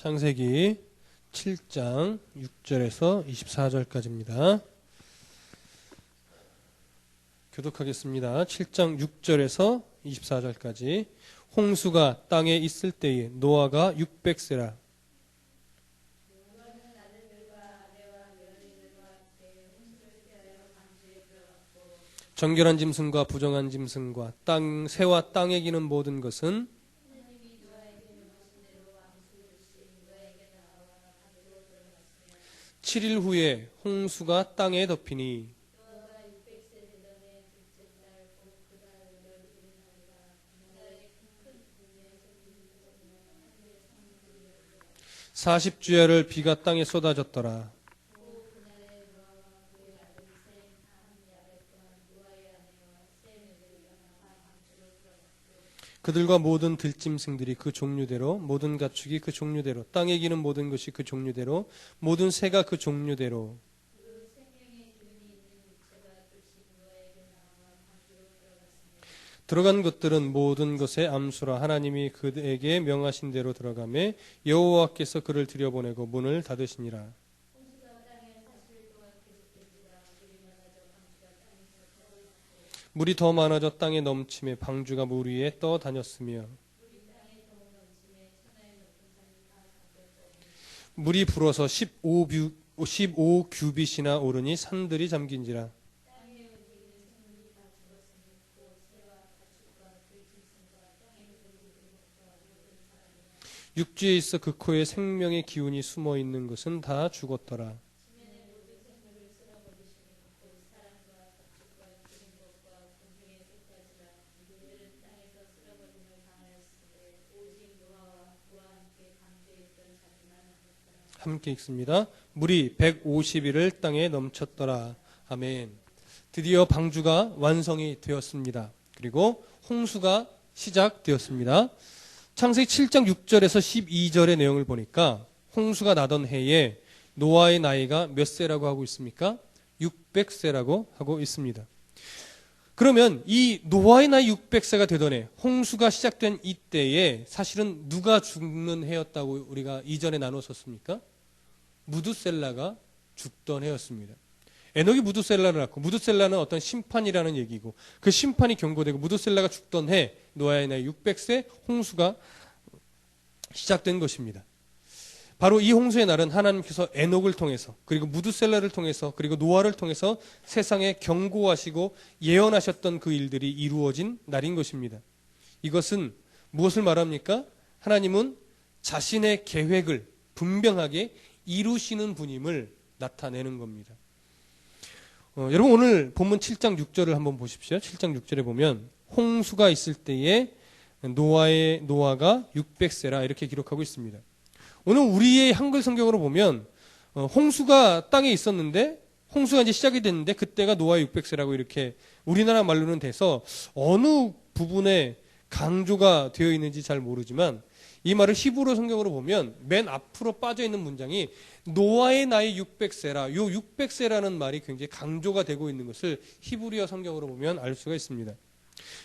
창세기 7장 6절에서 24절까지입니다. 교독하겠습니다. 7장 6절에서 24절까지 홍수가 땅에 있을 때에 노아가 600세라 정결한 짐승과 부정한 짐승과 땅 새와 땅에 기는 모든 것은 7일 후에 홍수가 땅에 덮이니 사십 주야를 비가 땅에 쏟아졌더라. 그들과 모든 들짐승들이 그 종류대로 모든 가축이 그 종류대로 땅에 기는 모든 것이 그 종류대로 모든 새가 그 종류대로. 들어간 것들은 모든 것의 암수라. 하나님이 그에게 명하신 대로 들어가매 여호와께서 그를 들여보내고 문을 닫으시니라 물이 더 많아져 땅에 넘침에 방주가 물 위에 떠 다녔으며 물이 불어서 15뷰, 15 규빗이나 오르니 산들이 잠긴지라 육지에 있어 그 코에 생명의 기운이 숨어 있는 것은 다 죽었더라. 함께 읽습니다. 물이 150일을 땅에 넘쳤더라. 아멘. 드디어 방주가 완성이 되었습니다. 그리고 홍수가 시작되었습니다. 창세기 7장 6절에서 12절의 내용을 보니까 홍수가 나던 해에 노아의 나이가 몇 세라고 하고 있습니까? 600세라고 하고 있습니다. 그러면 이 노아의 나이 600세가 되던 해, 홍수가 시작된 이때에 사실은 누가 죽는 해였다고 우리가 이전에 나눴었습니까? 무두셀라가 죽던 해였습니다. 에녹이 무두셀라를 낳고 무두셀라는 어떤 심판이라는 얘기고 그 심판이 경고되고 무두셀라가 죽던 해 노아의 나이 600세 홍수가 시작된 것입니다. 바로 이 홍수의 날은 하나님께서 에녹을 통해서 그리고 무두셀라를 통해서 그리고 노아를 통해서 세상에 경고하시고 예언하셨던 그 일들이 이루어진 날인 것입니다. 이것은 무엇을 말합니까? 하나님은 자신의 계획을 분명하게 이루시는 분임을 나타내는 겁니다. 어, 여러분 오늘 본문 7장 6절을 한번 보십시오. 7장 6절에 보면 홍수가 있을 때에 노아의 노아가 600세라 이렇게 기록하고 있습니다. 오늘 우리의 한글 성경으로 보면 어, 홍수가 땅에 있었는데 홍수가 이제 시작이 됐는데 그때가 노아 600세라고 이렇게 우리나라 말로는 돼서 어느 부분에 강조가 되어 있는지 잘 모르지만 이 말을 히브리 성경으로 보면 맨 앞으로 빠져 있는 문장이 노아의 나이 600세라. 요 600세라는 말이 굉장히 강조가 되고 있는 것을 히브리어 성경으로 보면 알 수가 있습니다.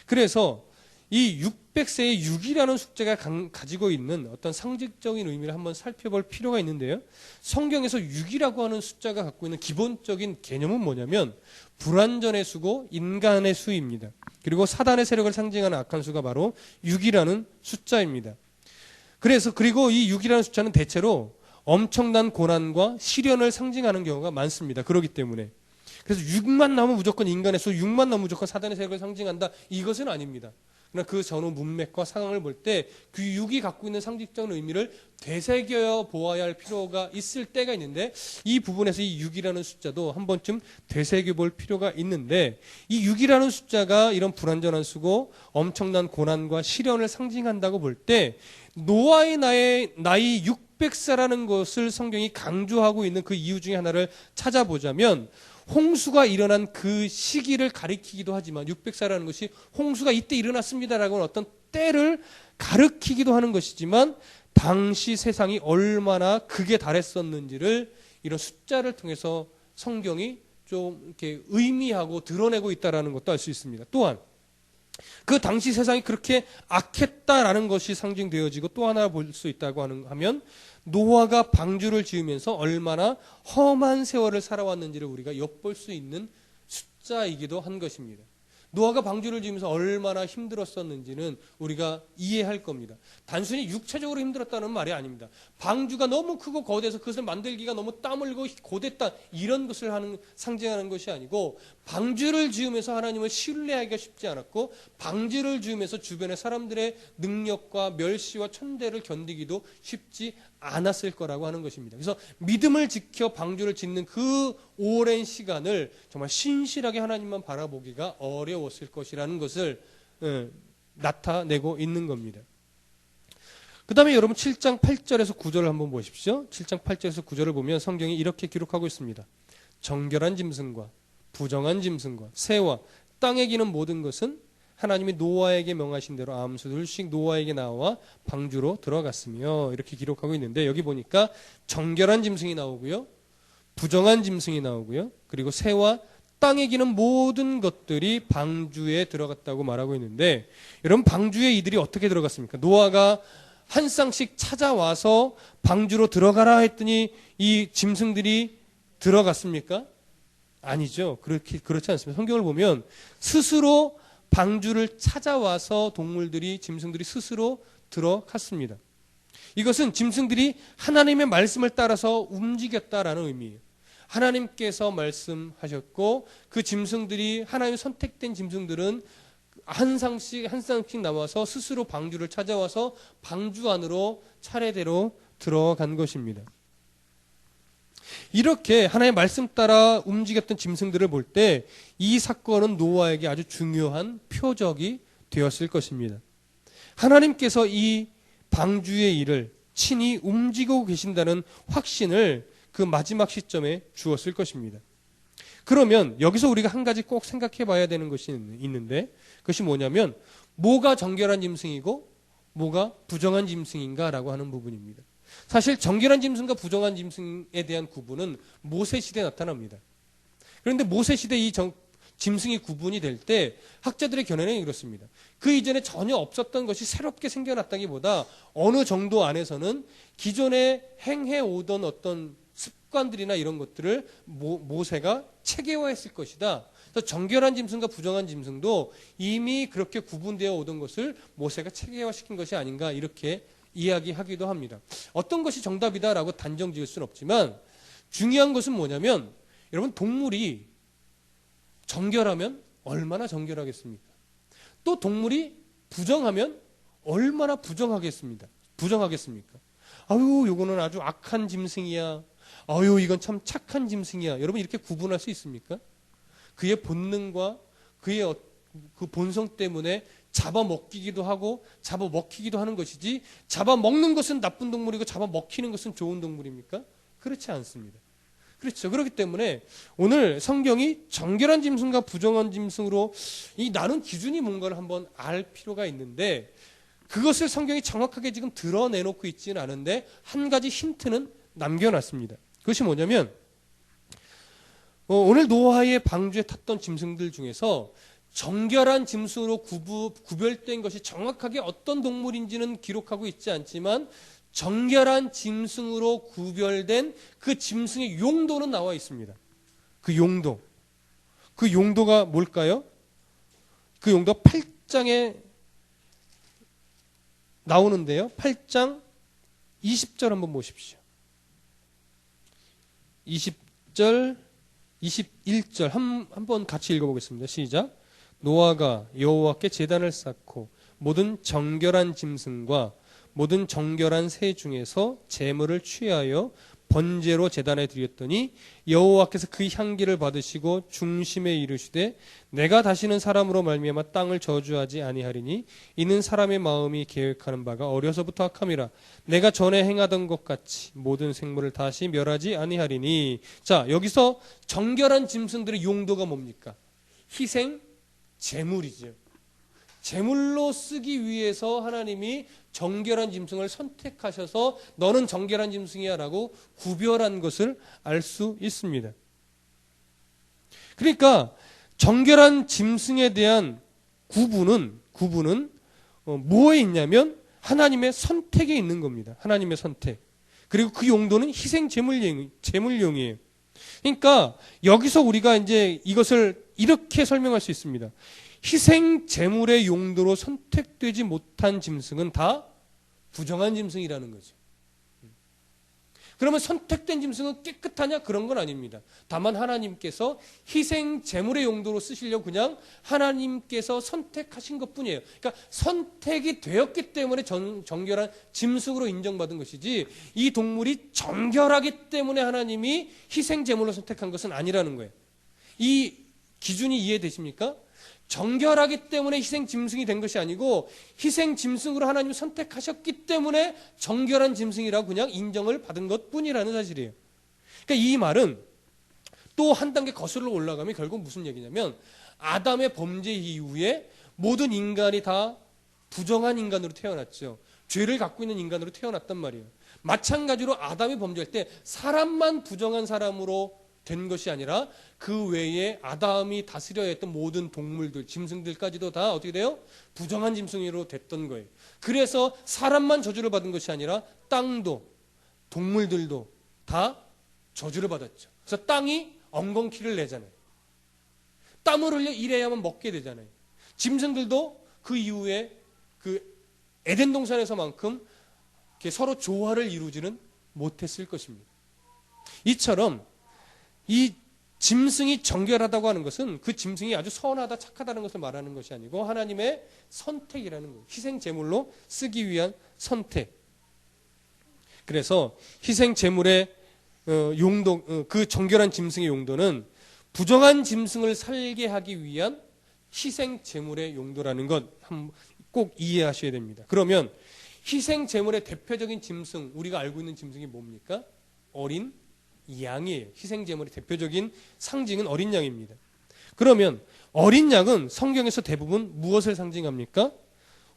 그래서 이 600세의 6이라는 숫자가 가지고 있는 어떤 상징적인 의미를 한번 살펴볼 필요가 있는데요. 성경에서 6이라고 하는 숫자가 갖고 있는 기본적인 개념은 뭐냐면 불완전의 수고 인간의 수입니다. 그리고 사단의 세력을 상징하는 악한 수가 바로 6이라는 숫자입니다. 그래서 그리고 이 6이라는 숫자는 대체로 엄청난 고난과 시련을 상징하는 경우가 많습니다. 그렇기 때문에. 그래서 6만 나면 무조건 인간의 수, 6만 나면 무조건 사단의 세력을 상징한다. 이것은 아닙니다. 그러나 그 전후 문맥과 상황을 볼 때 그 6이 갖고 있는 상징적인 의미를 되새겨 보아야 할 필요가 있을 때가 있는데 이 부분에서 이 6이라는 숫자도 한 번쯤 되새겨 볼 필요가 있는데 이 6이라는 숫자가 이런 불완전한 수고 엄청난 고난과 시련을 상징한다고 볼 때 노아의 나이, 나이 600세라는 것을 성경이 강조하고 있는 그 이유 중에 하나를 찾아보자면 홍수가 일어난 그 시기를 가리키기도 하지만 600세라는 것이 홍수가 이때 일어났습니다라고 하는 어떤 때를 가리키기도 하는 것이지만 당시 세상이 얼마나 극에 달했었는지를 이런 숫자를 통해서 성경이 좀 이렇게 의미하고 드러내고 있다라는 것도 알 수 있습니다. 또한 그 당시 세상이 그렇게 악했다라는 것이 상징되어지고 또 하나 볼 수 있다고 하는, 하면 노아가 방주를 지으면서 얼마나 험한 세월을 살아왔는지를 우리가 엿볼 수 있는 숫자이기도 한 것입니다. 노아가 방주를 지으면서 얼마나 힘들었었는지는 우리가 이해할 겁니다. 단순히 육체적으로 힘들었다는 말이 아닙니다. 방주가 너무 크고 거대해서 그것을 만들기가 너무 땀 흘고 고됐다 이런 것을 하는 상징하는 것이 아니고 방주를 지으면서 하나님을 신뢰하기가 쉽지 않았고 방주를 지으면서 주변의 사람들의 능력과 멸시와 천대를 견디기도 쉽지 않았을 거라고 하는 것입니다. 그래서 믿음을 지켜 방주를 짓는 그 오랜 시간을 정말 신실하게 하나님만 바라보기가 어려웠을 것이라는 것을 예, 나타내고 있는 겁니다. 그 다음에 여러분 7장 8절에서 9절을 한번 보십시오. 7장 8절에서 9절을 보면 성경이 이렇게 기록하고 있습니다. 정결한 짐승과 부정한 짐승과 새와 땅에 기는 모든 것은 하나님이 노아에게 명하신 대로 암수 둘씩 노아에게 나와 방주로 들어갔으며 이렇게 기록하고 있는데 여기 보니까 정결한 짐승이 나오고요. 부정한 짐승이 나오고요. 그리고 새와 땅에 기는 모든 것들이 방주에 들어갔다고 말하고 있는데 여러분 방주에 이들이 어떻게 들어갔습니까? 노아가 한 쌍씩 찾아와서 방주로 들어가라 했더니 이 짐승들이 들어갔습니까? 아니죠. 그렇게 그렇지 않습니다. 성경을 보면 스스로 방주를 찾아와서 동물들이 짐승들이 스스로 들어갔습니다. 이것은 짐승들이 하나님의 말씀을 따라서 움직였다라는 의미예요. 하나님께서 말씀하셨고 그 짐승들이 하나님 선택된 짐승들은 한 쌍씩 한 쌍씩 나와서 스스로 방주를 찾아와서 방주 안으로 차례대로 들어간 것입니다. 이렇게 하나님의 말씀 따라 움직였던 짐승들을 볼 때 이 사건은 노아에게 아주 중요한 표적이 되었을 것입니다. 하나님께서 이 방주의 일을 친히 움직이고 계신다는 확신을 그 마지막 시점에 주었을 것입니다. 그러면 여기서 우리가 한 가지 꼭 생각해 봐야 되는 것이 있는데 그것이 뭐냐면 뭐가 정결한 짐승이고 뭐가 부정한 짐승인가라고 하는 부분입니다. 사실 정결한 짐승과 부정한 짐승에 대한 구분은 모세 시대에 나타납니다. 그런데 모세 시대 이 정, 짐승이 구분이 될 때 학자들의 견해는 이렇습니다. 그 이전에 전혀 없었던 것이 새롭게 생겨났다기보다 어느 정도 안에서는 기존에 행해 오던 어떤 습관들이나 이런 것들을 모, 모세가 체계화했을 것이다. 그래서 정결한 짐승과 부정한 짐승도 이미 그렇게 구분되어 오던 것을 모세가 체계화시킨 것이 아닌가 이렇게 이야기하기도 합니다. 어떤 것이 정답이다라고 단정 지을 수는 없지만 중요한 것은 뭐냐면 여러분 동물이 정결하면 얼마나 정결하겠습니까? 또 동물이 부정하면 얼마나 부정하겠습니다. 부정하겠습니까? 아유, 요거는 아주 악한 짐승이야. 아유, 이건 참 착한 짐승이야. 여러분 이렇게 구분할 수 있습니까? 그의 본능과 그의 어, 그 본성 때문에 잡아먹기기도 하고 잡아먹히기도 하는 것이지 잡아먹는 것은 나쁜 동물이고 잡아먹히는 것은 좋은 동물입니까? 그렇지 않습니다. 그렇죠. 그렇기 때문에 오늘 성경이 정결한 짐승과 부정한 짐승으로 이 나눈 기준이 뭔가를 한번 알 필요가 있는데 그것을 성경이 정확하게 지금 드러내놓고 있지는 않은데 한 가지 힌트는 남겨놨습니다. 그것이 뭐냐면 어, 오늘 노아의 방주에 탔던 짐승들 중에서 정결한 짐승으로 구부, 구별된 것이 정확하게 어떤 동물인지는 기록하고 있지 않지만 정결한 짐승으로 구별된 그 짐승의 용도는 나와 있습니다. 그 용도. 그 용도가 뭘까요? 그 용도 8장에 나오는데요. 8장 20절 한번 보십시오. 20절, 21절 한, 한번 같이 읽어보겠습니다. 시작. 노아가 여호와께 제단을 쌓고 모든 정결한 짐승과 모든 정결한 새 중에서 제물을 취하여 번제로 제단에 드렸더니 여호와께서 그 향기를 받으시고 중심에 이르시되 내가 다시는 사람으로 말미암아 땅을 저주하지 아니하리니 이는 사람의 마음이 계획하는 바가 어려서부터 악함이라. 내가 전에 행하던 것 같이 모든 생물을 다시 멸하지 아니하리니. 자 여기서 정결한 짐승들의 용도가 뭡니까? 희생 재물이죠. 재물로 쓰기 위해서 하나님이 정결한 짐승을 선택하셔서 너는 정결한 짐승이야라고 구별한 것을 알 수 있습니다. 그러니까 정결한 짐승에 대한 구분은 구분은 어, 뭐에 있냐면 하나님의 선택에 있는 겁니다. 하나님의 선택. 그리고 그 용도는 희생 제물용 제물용이에요. 그러니까 여기서 우리가 이제 이것을 이렇게 설명할 수 있습니다. 희생 제물의 용도로 선택되지 못한 짐승은 다 부정한 짐승이라는 거죠. 그러면 선택된 짐승은 깨끗하냐? 그런 건 아닙니다. 다만 하나님께서 희생 제물의 용도로 쓰시려고 그냥 하나님께서 선택하신 것 뿐이에요. 그러니까 선택이 되었기 때문에 정, 정결한 짐승으로 인정받은 것이지 이 동물이 정결하기 때문에 하나님이 희생 제물로 선택한 것은 아니라는 거예요. 이 기준이 이해되십니까? 정결하기 때문에 희생 짐승이 된 것이 아니고 희생 짐승으로 하나님 선택하셨기 때문에 정결한 짐승이라고 그냥 인정을 받은 것 뿐이라는 사실이에요. 그러니까 이 말은 또 한 단계 거슬러 올라가면 결국 무슨 얘기냐면 아담의 범죄 이후에 모든 인간이 다 부정한 인간으로 태어났죠. 죄를 갖고 있는 인간으로 태어났단 말이에요. 마찬가지로 아담이 범죄할 때 사람만 부정한 사람으로 된 것이 아니라 그 외에 아담이 다스려야 했던 모든 동물들, 짐승들까지도 다 어떻게 돼요? 부정한 짐승으로 됐던 거예요. 그래서 사람만 저주를 받은 것이 아니라 땅도 동물들도 다 저주를 받았죠. 그래서 땅이 엉겅퀴를 내잖아요. 땀을 흘려 일해야만 먹게 되잖아요. 짐승들도 그 이후에 그 에덴 동산에서만큼 서로 조화를 이루지는 못했을 것입니다. 이처럼 이 짐승이 정결하다고 하는 것은 그 짐승이 아주 선하다 착하다는 것을 말하는 것이 아니고 하나님의 선택이라는 거예요. 희생 제물로 쓰기 위한 선택. 그래서 희생 제물의 어, 용도 어, 그 정결한 짐승의 용도는 부정한 짐승을 살게 하기 위한 희생 제물의 용도라는 것 꼭 이해하셔야 됩니다. 그러면 희생 제물의 대표적인 짐승 우리가 알고 있는 짐승이 뭡니까? 어린 양이에요. 희생 제물의 대표적인 상징은 어린 양입니다. 그러면 어린 양은 성경에서 대부분 무엇을 상징합니까?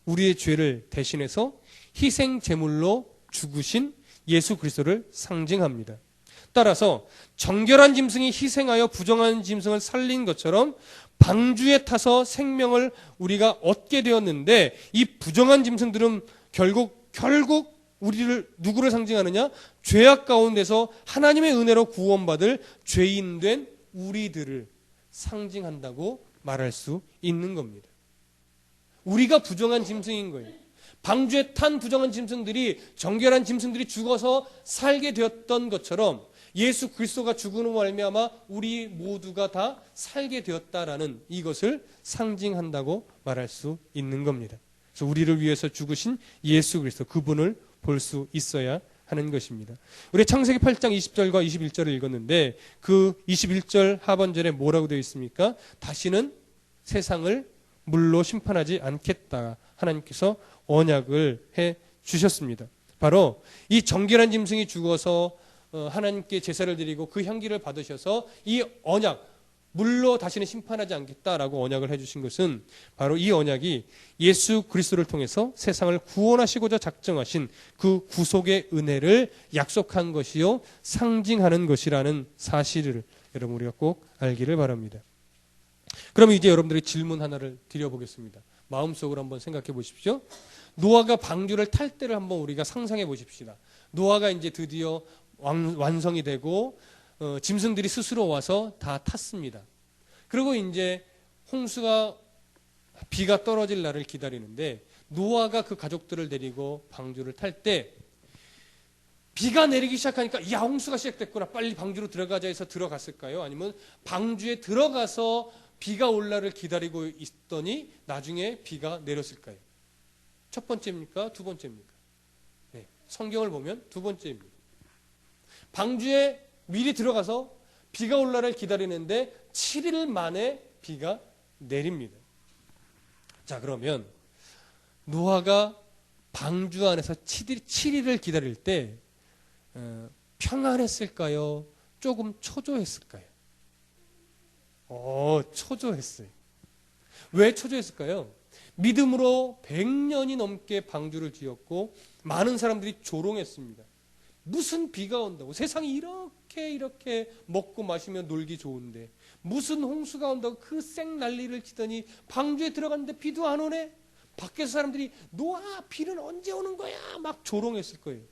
우리의 죄를 대신해서 희생 제물로 죽으신 예수 그리스도를 상징합니다. 따라서 정결한 짐승이 희생하여 부정한 짐승을 살린 것처럼 방주에 타서 생명을 우리가 얻게 되었는데 이 부정한 짐승들은 결국 결국 우리를 누구를 상징하느냐? 죄악 가운데서 하나님의 은혜로 구원받을 죄인 된 우리들을 상징한다고 말할 수 있는 겁니다. 우리가 부정한 짐승인 거예요. 방주에 탄 부정한 짐승들이 정결한 짐승들이 죽어서 살게 되었던 것처럼 예수 그리스도가 죽음으로 말미암아 우리 모두가 다 살게 되었다라는 이것을 상징한다고 말할 수 있는 겁니다. 그래서 우리를 위해서 죽으신 예수 그리스도 그분을 볼 수 있어야 하는 것입니다. 우리 창세기 8장 20절과 21절을 읽었는데 그 21절 하반절에 뭐라고 되어 있습니까? 다시는 세상을 물로 심판하지 않겠다. 하나님께서 언약을 해 주셨습니다. 바로 이 정결한 짐승이 죽어서 어, 하나님께 제사를 드리고 그 향기를 받으셔서 이 언약 물로 다시는 심판하지 않겠다라고 언약을 해주신 것은 바로 이 언약이 예수 그리스도를 통해서 세상을 구원하시고자 작정하신 그 구속의 은혜를 약속한 것이요 상징하는 것이라는 사실을 여러분 우리가 꼭 알기를 바랍니다. 그럼 이제 여러분들의 질문 하나를 드려보겠습니다. 마음속으로 한번 생각해 보십시오. 노아가 방주를 탈 때를 한번 우리가 상상해 보십시다. 노아가 이제 드디어 완성이 되고 어, 짐승들이 스스로 와서 다 탔습니다. 그리고 이제 홍수가 비가 떨어질 날을 기다리는데 노아가 그 가족들을 데리고 방주를 탈 때 비가 내리기 시작하니까 야 홍수가 시작됐구나 빨리 방주로 들어가자 해서 들어갔을까요? 아니면 방주에 들어가서 비가 올 날을 기다리고 있더니 나중에 비가 내렸을까요? 첫 번째입니까? 두 번째입니까? 네, 성경을 보면 두 번째입니다. 방주에 미리 들어가서 비가 올 날을 기다리는데 7일 만에 비가 내립니다. 자, 그러면 노아가 방주 안에서 7일, 7일 을 기다릴 때 어, 평안했을까요? 조금 초조했을까요? 어, 초조했어요. 왜 초조했을까요? 믿음으로 100년이 넘게 방주를 지었고 많은 사람들이 조롱했습니다. 무슨 비가 온다고 세상이 이렇게 이렇게 먹고 마시며 놀기 좋은데 무슨 홍수가 온다고 그쌩 난리를 치더니 방주에 들어갔는데 비도 안 오네. 밖에서 사람들이 노아 비는 언제 오는 거야 막 조롱했을 거예요.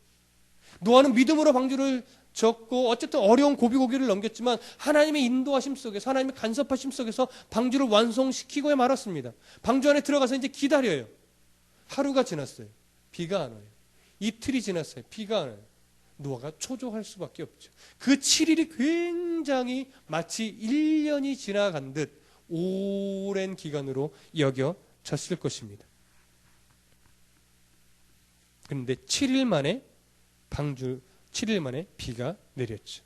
노아는 믿음으로 방주를 졌고 어쨌든 어려운 고비고기를 넘겼지만 하나님의 인도하심 속에서 하나님의 간섭하심 속에서 방주를 완성시키고야 말았습니다. 방주 안에 들어가서 이제 기다려요. 하루가 지났어요. 비가 안 와요. 이틀이 지났어요. 비가 안 와요. 노아가 초조할 수밖에 없죠. 그 7일이 굉장히 마치 1년이 지나간 듯 오랜 기간으로 여겨졌을 것입니다. 그런데 7일 만에 방주 7일 만에 비가 내렸죠.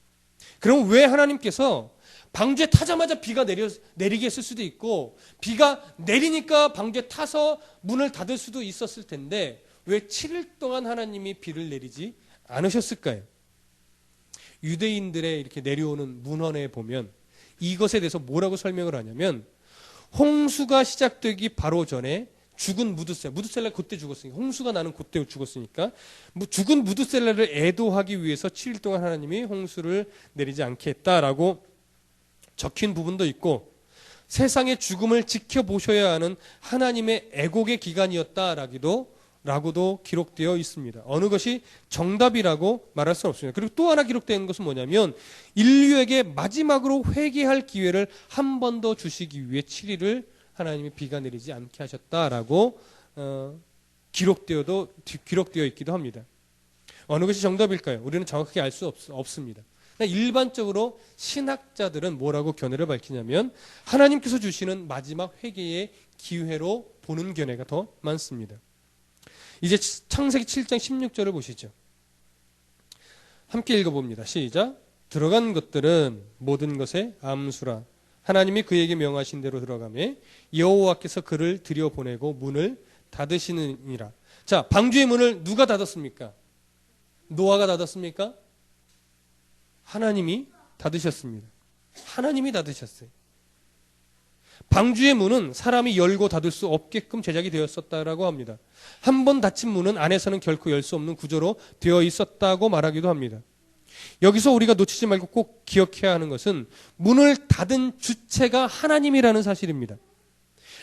그럼 왜 하나님께서 방주에 타자마자 비가 내려, 내리게 했을 수도 있고 비가 내리니까 방주에 타서 문을 닫을 수도 있었을 텐데 왜 7일 동안 하나님이 비를 내리지 않으셨을까요? 유대인들의 이렇게 내려오는 문헌에 보면 이것에 대해서 뭐라고 설명을 하냐면 홍수가 시작되기 바로 전에 죽은 무드셀라, 무드셀라 그때 죽었으니까 홍수가 나는 그때 죽었으니까 죽은 무드셀라를 애도하기 위해서 7일 동안 하나님이 홍수를 내리지 않게 했다라고 적힌 부분도 있고 세상의 죽음을 지켜보셔야 하는 하나님의 애곡의 기간이었다라기도 라고도 기록되어 있습니다. 어느 것이 정답이라고 말할 수는 없습니다. 그리고 또 하나 기록된 것은 뭐냐면 인류에게 마지막으로 회개할 기회를 한 번 더 주시기 위해 7일을 하나님이 비가 내리지 않게 하셨다라고 어, 기록되어도 기록되어 있기도 합니다. 어느 것이 정답일까요? 우리는 정확하게 알 수 없습니다. 일반적으로 신학자들은 뭐라고 견해를 밝히냐면 하나님께서 주시는 마지막 회개의 기회로 보는 견해가 더 많습니다. 이제 창세기 7장 16절을 보시죠. 함께 읽어봅니다. 시작. 들어간 것들은 모든 것의 암수라. 하나님이 그에게 명하신 대로 들어가매 여호와께서 그를 들여보내고 문을 닫으시느니라. 자, 방주의 문을 누가 닫았습니까? 노아가 닫았습니까? 하나님이 닫으셨습니다. 하나님이 닫으셨어요. 방주의 문은 사람이 열고 닫을 수 없게끔 제작이 되었었다라고 합니다. 한 번 닫힌 문은 안에서는 결코 열 수 없는 구조로 되어 있었다고 말하기도 합니다. 여기서 우리가 놓치지 말고 꼭 기억해야 하는 것은 문을 닫은 주체가 하나님이라는 사실입니다.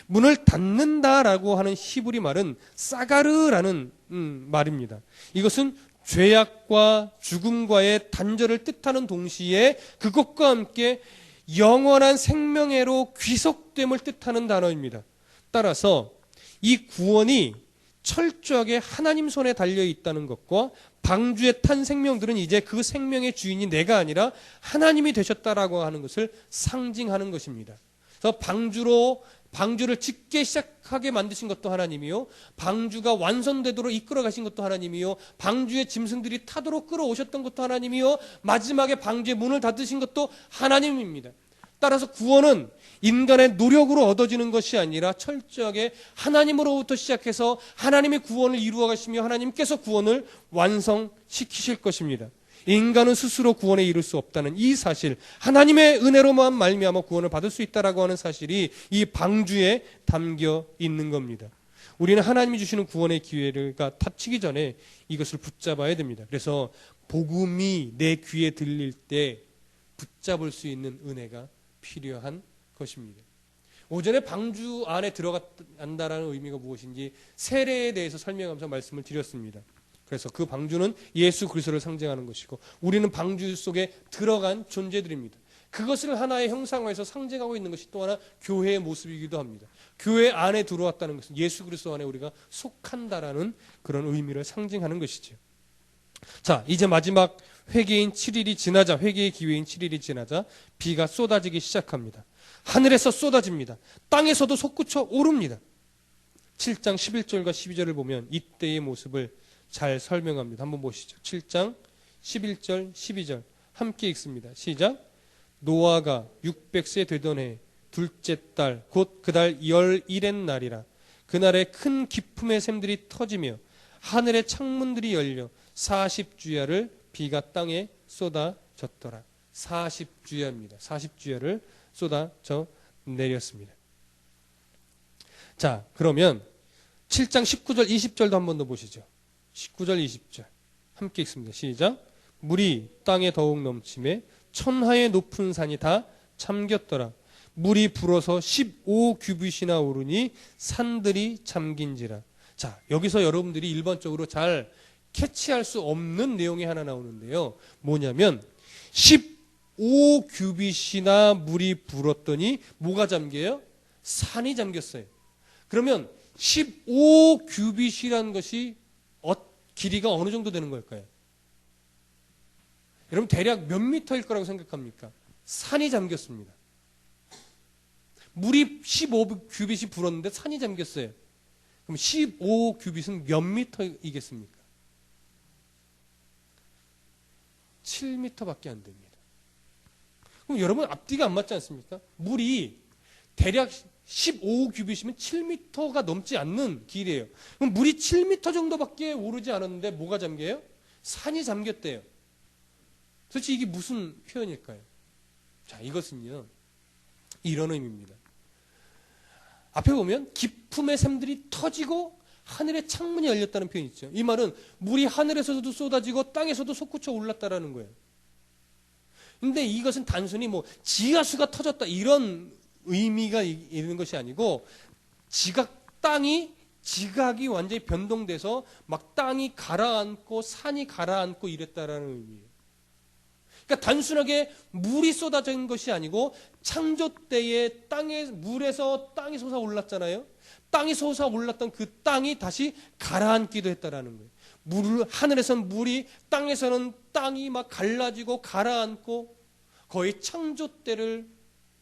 문을 닫는다라고 하는 히브리 말은 사가르라는 음, 말입니다. 이것은 죄악과 죽음과의 단절을 뜻하는 동시에 그것과 함께 영원한 생명애로 귀속됨을 뜻하는 단어입니다. 따라서 이 구원이 철저하게 하나님 손에 달려 있다는 것과 방주에 탄 생명들은 이제 그 생명의 주인이 내가 아니라 하나님이 되셨다라고 하는 것을 상징하는 것입니다. 그래서 방주로 방주를 짓게 시작하게 만드신 것도 하나님이요. 방주가 완성되도록 이끌어 가신 것도 하나님이요. 방주의 짐승들이 타도록 끌어오셨던 것도 하나님이요. 마지막에 방주의 문을 닫으신 것도 하나님입니다. 따라서 구원은 인간의 노력으로 얻어지는 것이 아니라 철저하게 하나님으로부터 시작해서 하나님의 구원을 이루어 가시며 하나님께서 구원을 완성시키실 것입니다. 인간은 스스로 구원에 이를 수 없다는 이 사실, 하나님의 은혜로만 말미암아 구원을 받을 수 있다라고 하는 사실이 이 방주에 담겨 있는 겁니다. 우리는 하나님이 주시는 구원의 기회가 닫히기 전에 이것을 붙잡아야 됩니다. 그래서 복음이 내 귀에 들릴 때 붙잡을 수 있는 은혜가 필요한 것입니다. 오전에 방주 안에 들어간다라는 의미가 무엇인지 세례에 대해서 설명하면서 말씀을 드렸습니다. 그래서 그 방주는 예수 그리스도를 상징하는 것이고 우리는 방주 속에 들어간 존재들입니다. 그것을 하나의 형상화해서 상징하고 있는 것이 또 하나 교회의 모습이기도 합니다. 교회 안에 들어왔다는 것은 예수 그리스도 안에 우리가 속한다라는 그런 의미를 상징하는 것이죠. 자, 이제 마지막 회개인 7일이 지나자, 회개의 기회인 7일이 지나자 비가 쏟아지기 시작합니다. 하늘에서 쏟아집니다. 땅에서도 솟구쳐 오릅니다. 7장 11절과 12절을 보면 이때의 모습을 잘 설명합니다. 한번 보시죠. 7장 11절, 12절 함께 읽습니다. 시작. 노아가 600세 되던 해 둘째 달 곧 그달 열일의 날이라 그날에 큰 기품의 샘들이 터지며 하늘의 창문들이 열려 40주야를 비가 땅에 쏟아졌더라. 40주야입니다. 40주야를 쏟아져 내렸습니다. 자, 그러면 7장 19절 20절도 한 번 더 보시죠. 19절 20절 함께 읽습니다. 시작. 물이 땅에 더욱 넘침에 천하의 높은 산이 다 잠겼더라. 물이 불어서 15 규빗이나 오르니 산들이 잠긴지라. 자, 여기서 여러분들이 일반적으로 잘 캐치할 수 없는 내용이 하나 나오는데요. 뭐냐면 15 규빗이나 물이 불었더니 뭐가 잠겨요? 산이 잠겼어요. 그러면 15 규빗이라는 것이 어, 길이가 어느 정도 되는 걸까요? 여러분 대략 몇 미터일 거라고 생각합니까? 산이 잠겼습니다. 물이 15규빗이 불었는데 산이 잠겼어요. 그럼 15규빗은 몇 미터이겠습니까? 7미터밖에 안 됩니다. 그럼 여러분 앞뒤가 안 맞지 않습니까? 물이 대략 15규빗이면 7미터가 넘지 않는 길이에요. 그럼 물이 7미터 정도밖에 오르지 않았는데 뭐가 잠겨요? 산이 잠겼대요. 도대체 이게 무슨 표현일까요? 자, 이것은요. 이런 의미입니다. 앞에 보면 기품의 샘들이 터지고 하늘의 창문이 열렸다는 표현이 있죠. 이 말은 물이 하늘에서도 쏟아지고 땅에서도 솟구쳐 올랐다라는 거예요. 근데 이것은 단순히 뭐 지하수가 터졌다 이런 의미가 있는 것이 아니고 지각 땅이 지각이 완전히 변동돼서 막 땅이 가라앉고 산이 가라앉고 이랬다라는 의미예요. 그러니까 단순하게 물이 쏟아진 것이 아니고 창조 때에 땅에 물에서 땅이 솟아 올랐잖아요. 땅이 솟아 올랐던 그 땅이 다시 가라앉기도 했다라는 거예요. 물 하늘에서는 물이 땅에서는 땅이 막 갈라지고 가라앉고 거의 창조 때를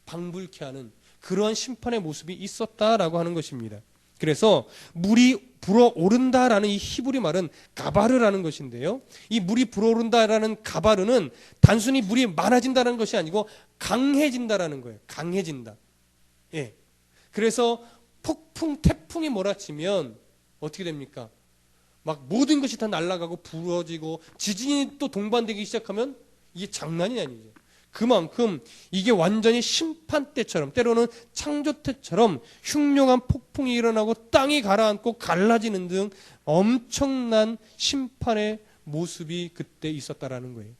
방불케 하는 그러한 심판의 모습이 있었다라고 하는 것입니다. 그래서 물이 불어오른다라는 이 히브리 말은 가바르라는 것인데요. 이 물이 불어오른다라는 가바르는 단순히 물이 많아진다는 것이 아니고 강해진다라는 거예요. 강해진다. 예. 그래서 폭풍, 태풍이 몰아치면 어떻게 됩니까? 막 모든 것이 다 날아가고 부러지고 지진이 또 동반되기 시작하면 이게 장난이 아니죠. 그만큼 이게 완전히 심판 때처럼 때로는 창조 때처럼 흉룡한 폭풍이 일어나고 땅이 가라앉고 갈라지는 등 엄청난 심판의 모습이 그때 있었다라는 거예요.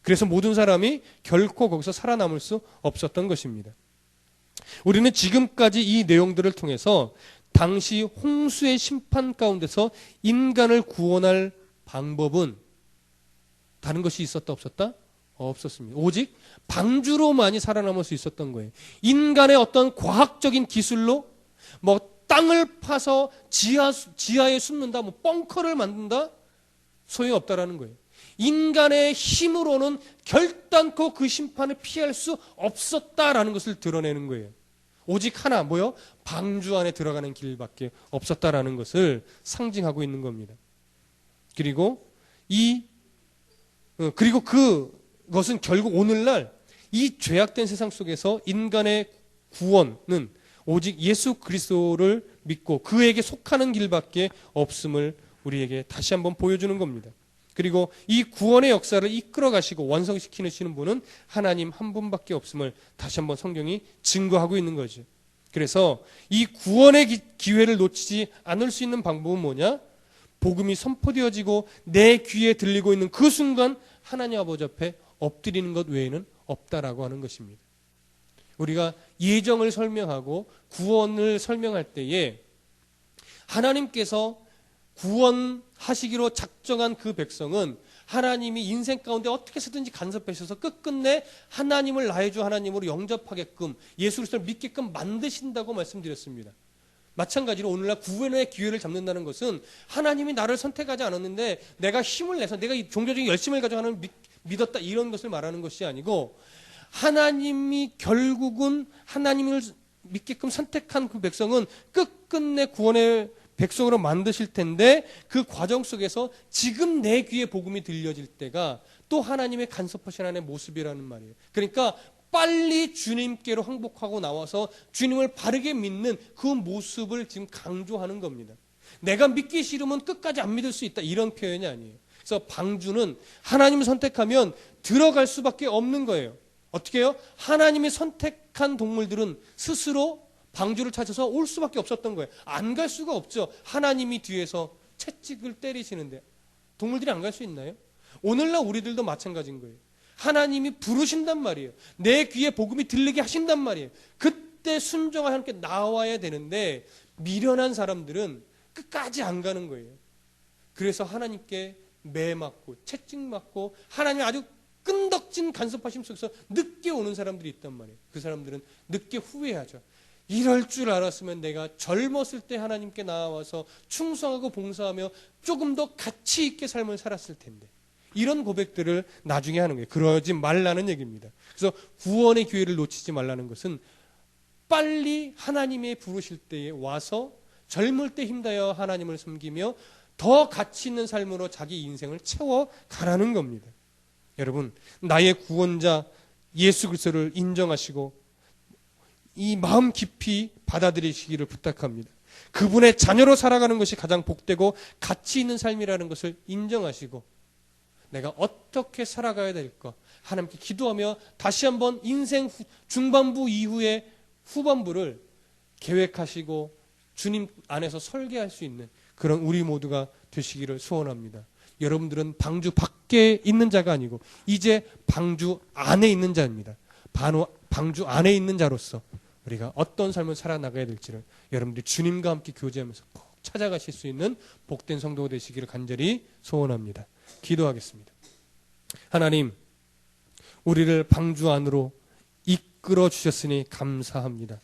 그래서 모든 사람이 결코 거기서 살아남을 수 없었던 것입니다. 우리는 지금까지 이 내용들을 통해서 당시 홍수의 심판 가운데서 인간을 구원할 방법은 다른 것이 있었다 없었다? 없었습니다. 오직 방주로만이 살아남을 수 있었던 거예요. 인간의 어떤 과학적인 기술로 뭐 땅을 파서 지하, 지하에 숨는다, 뭐 벙커를 만든다? 소용없다라는 거예요. 인간의 힘으로는 결단코 그 심판을 피할 수 없었다라는 것을 드러내는 거예요. 오직 하나, 뭐요? 방주 안에 들어가는 길밖에 없었다라는 것을 상징하고 있는 겁니다. 그리고 이, 어, 그리고 그 것은 결국 오늘날 이 죄악된 세상 속에서 인간의 구원은 오직 예수 그리스도를 믿고 그에게 속하는 길밖에 없음을 우리에게 다시 한번 보여주는 겁니다. 그리고 이 구원의 역사를 이끌어 가시고 완성시키시는 분은 하나님 한 분밖에 없음을 다시 한번 성경이 증거하고 있는 거죠. 그래서 이 구원의 기회를 놓치지 않을 수 있는 방법은 뭐냐? 복음이 선포되어지고 내 귀에 들리고 있는 그 순간 하나님 아버지 앞에 엎드리는 것 외에는 없다라고 하는 것입니다. 우리가 예정을 설명하고 구원을 설명할 때에 하나님께서 구원하시기로 작정한 그 백성은 하나님이 인생 가운데 어떻게 해서든지 간섭하셔서 끝끝내 하나님을 나의 주 하나님으로 영접하게끔 예수 그리스도를 믿게끔 만드신다고 말씀드렸습니다. 마찬가지로 오늘날 구원의 기회를 잡는다는 것은 하나님이 나를 선택하지 않았는데 내가 힘을 내서 내가 종교적인 열심을 가지고 하는 믿었다 이런 것을 말하는 것이 아니고 하나님이 결국은 하나님을 믿게끔 선택한 그 백성은 끝끝내 구원의 백성으로 만드실 텐데 그 과정 속에서 지금 내 귀에 복음이 들려질 때가 또 하나님의 간섭하신 하나님의 모습이라는 말이에요. 그러니까 빨리 주님께로 항복하고 나와서 주님을 바르게 믿는 그 모습을 지금 강조하는 겁니다. 내가 믿기 싫으면 끝까지 안 믿을 수 있다. 이런 표현이 아니에요. 그래서 방주는 하나님을 선택하면 들어갈 수밖에 없는 거예요. 어떻게 해요? 하나님이 선택한 동물들은 스스로 방주를 찾아서 올 수밖에 없었던 거예요. 안 갈 수가 없죠. 하나님이 뒤에서 채찍을 때리시는데 동물들이 안 갈 수 있나요? 오늘날 우리들도 마찬가지인 거예요. 하나님이 부르신단 말이에요. 내 귀에 복음이 들리게 하신단 말이에요. 그때 순종하 함께 나와야 되는데 미련한 사람들은 끝까지 안 가는 거예요. 그래서 하나님께 매 맞고 채찍 맞고 하나님 아주 끈덕진 간섭하심 속에서 늦게 오는 사람들이 있단 말이에요. 그 사람들은 늦게 후회하죠. 이럴 줄 알았으면 내가 젊었을 때 하나님께 나와서 충성하고 봉사하며 조금 더 가치 있게 삶을 살았을 텐데. 이런 고백들을 나중에 하는 거예요. 그러지 말라는 얘기입니다. 그래서 구원의 기회를 놓치지 말라는 것은 빨리 하나님의 부르실 때에 와서 젊을 때 힘다여 하나님을 섬기며 더 가치 있는 삶으로 자기 인생을 채워 가라는 겁니다. 여러분, 나의 구원자 예수 그리스도를 인정하시고 이 마음 깊이 받아들이시기를 부탁합니다. 그분의 자녀로 살아가는 것이 가장 복되고 가치 있는 삶이라는 것을 인정하시고 내가 어떻게 살아가야 될까 하나님께 기도하며 다시 한번 인생 후- 중반부 이후의 후반부를 계획하시고 주님 안에서 설계할 수 있는 그런 우리 모두가 되시기를 소원합니다. 여러분들은 방주 밖에 있는 자가 아니고 이제 방주 안에 있는 자입니다. 반호, 방주 안에 있는 자로서 우리가 어떤 삶을 살아나가야 될지를 여러분들이 주님과 함께 교제하면서 꼭 찾아가실 수 있는 복된 성도가 되시기를 간절히 소원합니다. 기도하겠습니다. 하나님, 우리를 방주 안으로 이끌어 주셨으니 감사합니다.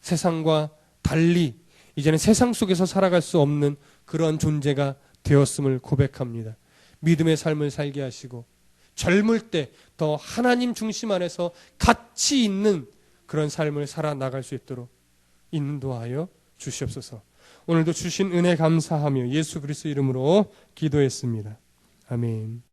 세상과 달리 이제는 세상 속에서 살아갈 수 없는 그런 존재가 되었음을 고백합니다. 믿음의 삶을 살게 하시고 젊을 때 더 하나님 중심 안에서 가치 있는 그런 삶을 살아나갈 수 있도록 인도하여 주시옵소서. 오늘도 주신 은혜 감사하며 예수 그리스도 이름으로 기도했습니다. 아멘.